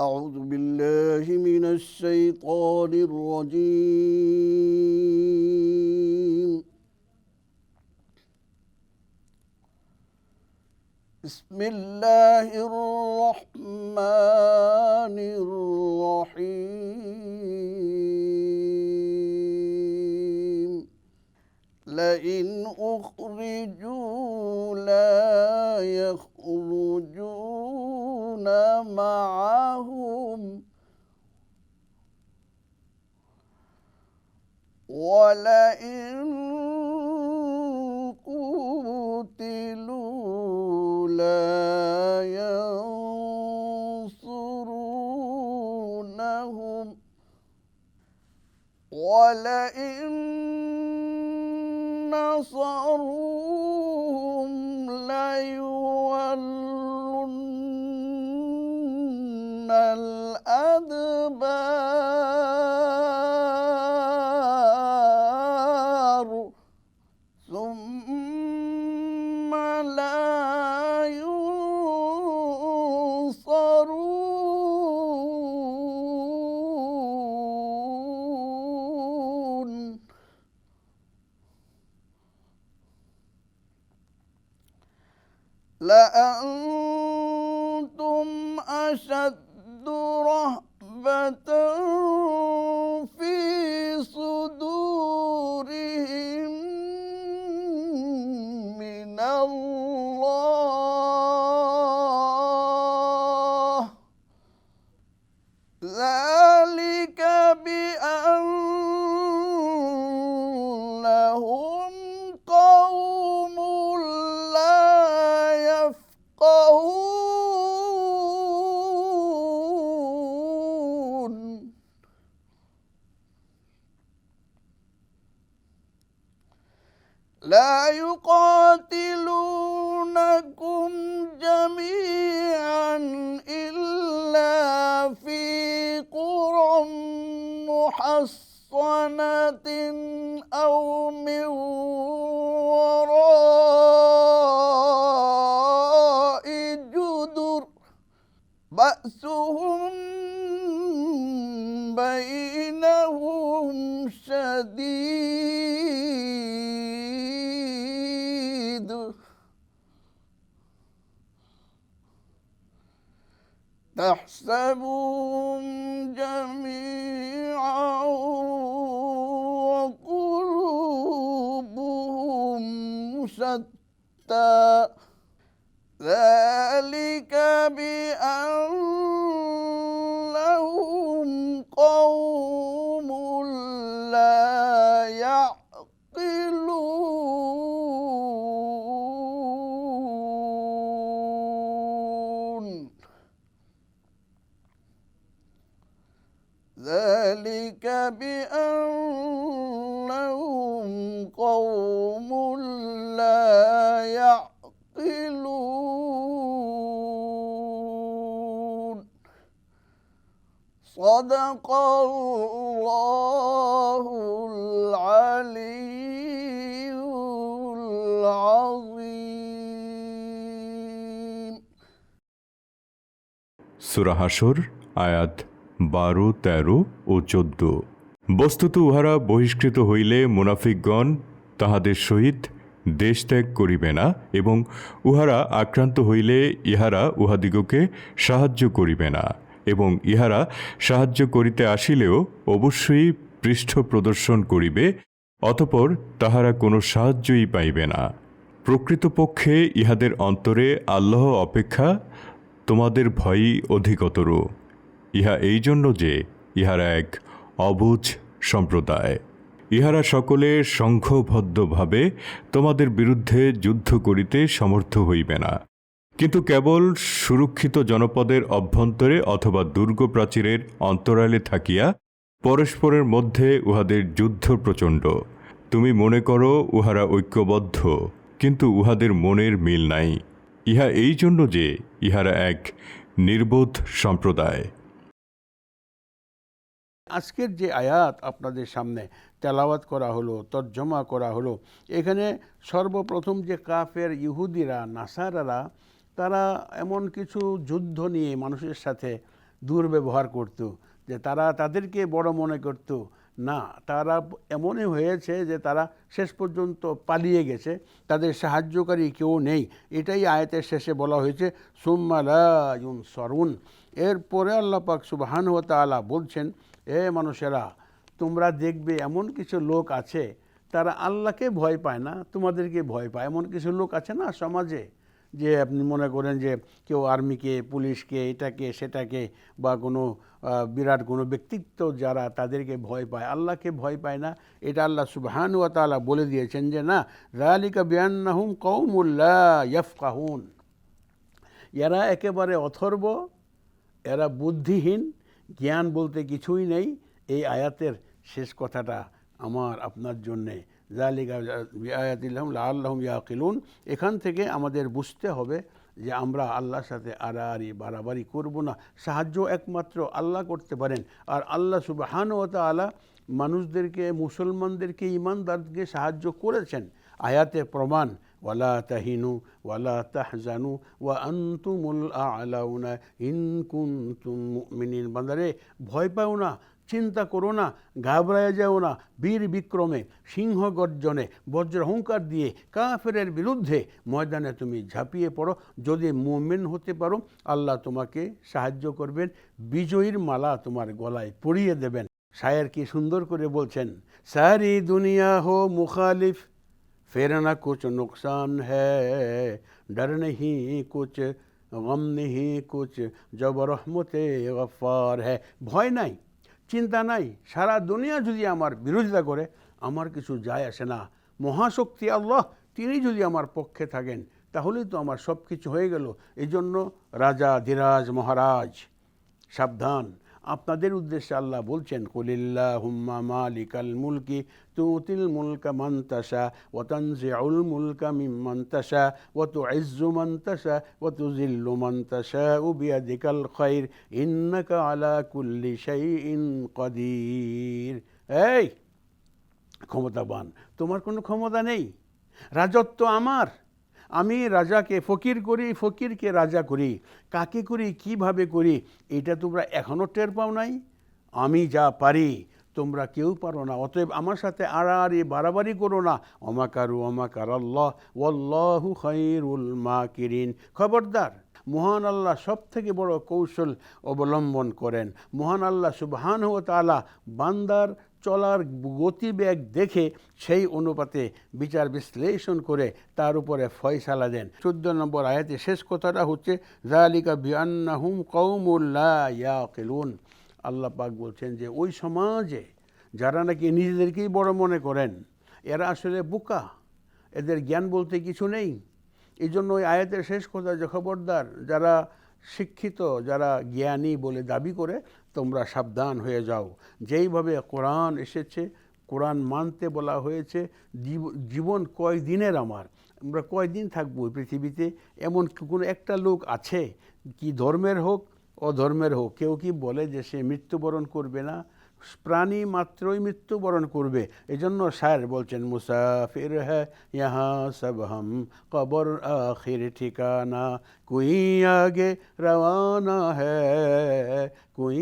أعوذ بالله من الشيطان الرجيم. بسم الله الرحمن الرحيم. لئن أخرجوا لا يخرجون معهم ولئن قوتلوا لا ينصرونهم ولئن نصروهم الأدبار. ثم لا ينصرون. لأنتم أشد بأنهم قوم لا يفقهون. لا يقاتلونكم جميعا إلا في قرى محصنة. أو من وراء جدر. بأسهم بينهم شديد. تحسبهم جميعا شتى. ذلك بأنهم قوم لا يعقلون. ذلك بأنهم قوم لا يعقلون صدق الله العلي العظيم সুরা হাসর আয়াত বারো তেরো ও চোদ্দ বস্তুত উহারা বহিষ্কৃত হইলে মুনাফিকগণ তাহাদের সহিত দেশ ত্যাগ করিবে না এবং উহারা আক্রান্ত হইলে ইহারা উহাদিগকে সাহায্য করিবে না এবং ইহারা সাহায্য করিতে আসিলেও অবশ্যই পৃষ্ঠ প্রদর্শন করিবে, অতপর তাহারা কোনো সাহায্যই পাইবে না। প্রকৃতপক্ষে ইহাদের অন্তরে আল্লাহ অপেক্ষা তোমাদের ভয়ই অধিকতর। ইহা এই জন্য যে ইহারা এক অবুঝ সম্প্রদায়। ইহারা সকলে সংঘবদ্ধভাবে তোমাদের বিরুদ্ধে যুদ্ধ করিতে সমর্থ হইবে না। কিন্তু কেবল সুরক্ষিত জনপদের অভ্যন্তরে অথবা দুর্গ প্রাচীরের অন্তরালে থাকিয়া পরস্পরের মধ্যে উহাদের যুদ্ধ প্রচণ্ড। তুমি মনে করো উহারা ঐক্যবদ্ধ, কিন্তু উহাদের মনের মিল নাই। ইহা এই জন্য যে ইহারা এক নির্বোধ সম্প্রদায়। আজকের যে আয়াত আপনাদের সামনে তেলাওয়াত করা হলো, তর্জমা করা হলো, এখানে সর্বপ্রথম যে কাফের ইহুদিরা, নাসারারা, তারা এমন কিছু যুদ্ধ নিয়ে মানুষের সাথে দুর্ব্যবহার করত, যে তারা তাদেরকে বড় মনে করত। না, তারা এমনই হয়েছে যে তারা শেষ পর্যন্ত পালিয়ে গেছে, তাদের সাহায্যকারী কেউ নেই। এটাই আয়াতের শেষে বলা হয়েছে সুম্মালায়ুন সরুন এরপরে আল্লাহ পাক সুবাহান ও তালা বলছেন এ মানুষেরা, তোমরা দেখবে এমন কিছু লোক আছে, তারা আল্লাহকে ভয় পায় না, তোমাদেরকে ভয় পায়। এমন কিছু লোক আছে না সমাজে, যে আপনি মনে করেন যে কেউ আর্মিকে, পুলিশকে, এটাকে, সেটাকে বা কোনো বিরাট কোনো ব্যক্তিত্ব যারা তাদেরকে ভয় পায়, আল্লাহকে ভয় পায় না। এটা আল্লাহ সুবহান ওয়া তাআলা বলে দিয়েছেন যে না রালিকা বিয়ান্নাহুম কৌমুল্লাহ ইয়াফকাহুন। এরা একেবারে অথর্ব, এরা বুদ্ধিহীন জ্ঞান বলতে কিছুই নেই। এই আয়াতের শেষ কথাটা আমার, আপনার জন্যে। ইয়াকিলুন। এখান থেকে আমাদের বুঝতে হবে যে আমরা আল্লাহর সাথে আড়াআড়ি, বাড়াবাড়ি করব না। সাহায্য একমাত্র আল্লাহ করতে পারেন। আর আল্লাহ সুবাহান ও তালা মানুষদেরকে, মুসলমানদেরকে, ইমানদারকে সাহায্য করেছেন। আয়াতে প্রমাণ ওয়ালা তাহিনু ওয়ালা বান্দারে ভয় পাও না, চিন্তা করো না, ঘাবড়ায় যাও না, বীর বিক্রমে, সিংহ গর্জনে, বজ্র হুঙ্কার দিয়ে, কাফেরের বিরুদ্ধে ময়দানে তুমি ঝাঁপিয়ে পড়ো। যদি মুমিন হতে পারো, আল্লাহ তোমাকে সাহায্য করবেন, বিজয়ীর মালা তোমার গলায় পরিয়ে দেবেন। শায়ের কি সুন্দর করে বলছেন, সারি দুনিয়া হো মুখালিফ फिर न कुछ नुकसान है डर नहीं कुछ गम नहीं कुछ जब रहमत गफ्फार है ভয় নাই চিন্তা নাই সারা দুনিয়া যদি আমার বিরোধিতা করে আমার কিছু যায় আসে না মহাশক্তি আল্লাহ তিনি যদি আমার পক্ষে থাকেন তাহলেই তো আমার সব কিছু হয়ে গেল এই জন্য রাজা ধীরাজ মহারাজ সাবধান আপনাদের উদ্দেশ্যে আল্লাহ বলছেন কলিল্লা হুম্মা মালিকাল মুলকি তুতিল মুলকা মান্তাসা ও তানজিউল মুলকা মিম্মান্তাসা ও তু ইজ্জু মান্তাসা ও তু জিল্লু মান্তাসা বিয়াদিকাল খৈর ইন্নাকা আলা কুল্লি শাইইন কদির। এই, ক্ষমতাবান, তোমার কোনো ক্ষমতা নেই? রাজত্ব আমার আমি রাজাকে, ফকির করি, ফকিরকে রাজা করি। কাকে করি, কীভাবে করি, এটা তোমরা এখনও টের পাও নাই? আমি যা পারি, তোমরা কেউ পারো না। অতএব আমার সাথে আড়াআড়ি, বাড়াবাড়ি করো না। অমাকারু অমাকার আল্লাহ, ওয়াল্লাহু মা কিরিন খবরদার, মহান আল্লাহ সব থেকে বড় কৌশল অবলম্বন করেন। মহান আল্লাহ সুবহান ও তালা বান্দার চলার গতিবেগ দেখে সেই অনুপাতে বিচার বিশ্লেষণ করে তার উপরে ফয়সালা দেন। চোদ্দ নম্বর আয়াতে শেষ কথাটা হচ্ছে জালিকা বিয়ান্নাহুম কৌমুল্লা ইয়াকিলুন। আল্লাহ পাক বলছেন যে, ওই সমাজে যারা নাকি নিজেদেরকেই বড় মনে করেন, এরা আসলে বোকা। এদের জ্ঞান বলতে কিছু নেই। এই জন্য ওই আয়াতের শেষ কথা যে খবরদার, যারা শিক্ষিত যারা জ্ঞানী বলে দাবি করে, তোমরা সাবধান হয়ে যাও। যেইভাবে কোরআন এসেছে, কোরআন মানতে বলা হয়েছে, জীব- জীবন কয় দিনের আমার? আমরা কয়দিন থাকব পৃথিবীতে? এমন কোনো একটা লোক আছে? কি ধর্মের হোক, অধর্মের হোক। কেউ কি বলে যে সে মৃত্যুবরণ করবে না? প্রাণী মাত্রই মৃত্যুবরণ করবে। এজন্য স্যার বলছেন, মুসাফির হ্যাঁ ইহা সব হম কবর আখির ঠিকানা, কুই আগে রওয়ানা হ্যাঁ কুই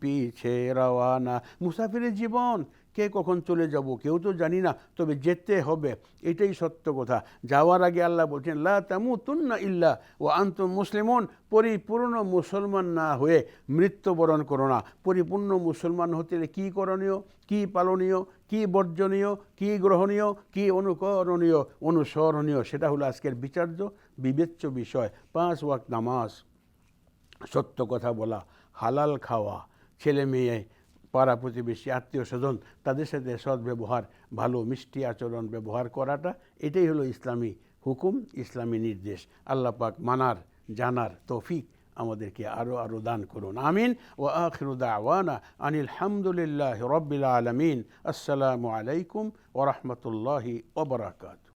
পিছে রওয়ানা। মুসাফিরের জীবন কে কখন চলে যাব, কেউ তো জানি না, তবে যেতে হবে, এটাই সত্য কথা। যাওয়ার আগে আল্লাহ বলছেন, লা তামুতুন্না ইল্লা ও আন্ত মুসলিমন পরিপূর্ণ মুসলমান না হয়ে মৃত্যুবরণ করো না। পরিপূর্ণ মুসলমান হতে কি করণীয়, কী পালনীয়, কী বর্জনীয়, কী গ্রহণীয়, কী অনুকরণীয়, অনুসরণীয়, সেটা হলো আজকের বিচার্য, বিবেচ্য বিষয়। পাঁচ ওয়াক নামাজ। সত্য কথা বলা, হালাল খাওয়া, ছেলে মেয়ে পাড়া প্রতিবেশী আত্মীয় স্বজন তাদের সাথে সৎ ব্যবহার ভালো, মিষ্টি আচরণ ব্যবহার করাটা, এটাই হলো ইসলামী হুকুম, ইসলামী নির্দেশ। আল্লাহ পাক মানার, জানার তৌফিক আমাদেরকে আরও আরও দান করুন। আমিন। ও আখিরুদা আওয়ানা আনিল হামদুলিল্লাহ রব্বিল আলমিন। আসসালামু আলাইকুম ওরহমতুল্লাহি ওবরাকাতু